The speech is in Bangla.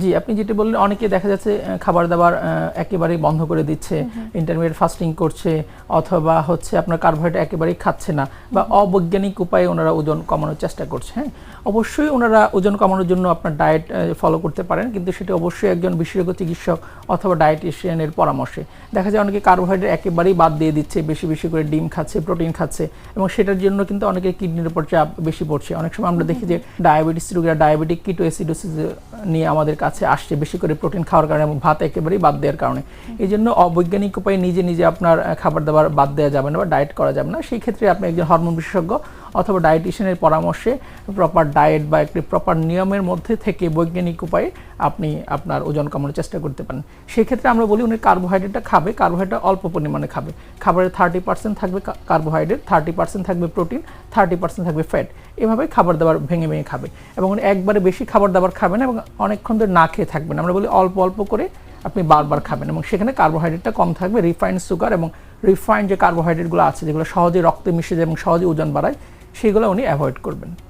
জি আপনি যেটা বললেন অনেকে দেখা যাচ্ছে খাবার দাবার আহ, একেবারেই বন্ধ করে দিচ্ছে ইন্টারমিডিয়েট ফাস্টিং করছে অথবা হচ্ছে আপনার কার্বোহাইড্রেট একেবারেই খাচ্ছে না বা অবৈজ্ঞানিক উপায়ে ওনারা ওজন কমানোর চেষ্টা করছে হ্যাঁ? অবশ্যই ওনারা ওজন কমানোর জন্য আপনার ডায়েট ফলো করতে পারেন কিন্তু সেটা অবশ্যই একজন বিশেষজ্ঞ চিকিৎসক অথবা ডায়েটিশিয়ানের পরামর্শে। দেখা যায় অনেকে কার্বোহাইড্রেট একেবারেই বাদ দিয়ে দিচ্ছে বেশি বেশি করে ডিম খাচ্ছে প্রোটিন খাচ্ছে এবং সেটার জন্য কিন্তু অনেকে কিডনির উপর চাপ বেশি পড়ছে। অনেক সময় আমরা দেখি যে ডায়াবেটিস রোগীরা ডায়াবেটিক কিটোএসিডোসিস নিয়ে আমাদের কাছে আসছে বেশি করে প্রোটিন খাওয়ার কারণে এবং ভাত একেবারেই বাদ দেওয়ার কারণে। এই জন্য অবৈজ্ঞানিক উপায়ে নিজে নিজে আপনার খাবার দাবার বাদ দেওয়া যাবে না বা ডায়েট করা যাবে না। সেই ক্ষেত্রে আপনি একজন হরমোন বিশেষজ্ঞ অথবা ডায়েটিশিয়ানের পরামর্শে প্রপার ডায়েট বা একটি প্রপার নিয়মের মধ্যে থেকে বৈজ্ঞানিক উপায়ে আপনি আপনার ওজন কমানোর চেষ্টা করতে পারেন। সেই ক্ষেত্রে আমরা বলি উনি কার্বোহাইড্রেটটা খাবে কার্বোহাইড্রেট অল্প পরিমাণে খাবে। খাবারের থার্টি পার্সেন্ট থাকবে কার্বোহাইড্রেট থার্টি পার্সেন্ট থাকবে প্রোটিন থার্টি পার্সেন্ট থাকবে ফ্যাট এভাবে খাবার দাবার ভেঙে ভেঙে খাবে এবং একবারে বেশি খাবার দাবার খাবে না এবং অনেকক্ষণ ধরে না খেয়ে থাকবেন। আমরা বলি অল্প অল্প করে আপনি বারবার খাবেন এবং সেখানে কার্বোহাইড্রেটটা কম থাকবে রিফাইন্ড সুগার এবং রিফাইন্ড যে কার্বোহাইড্রেটগুলো আছে, যেগুলো সহজে রক্তে মিশে যায় এবং সহজে ওজন বাড়ায়, সেগুলো উনি অ্যাভয়েড করবেন।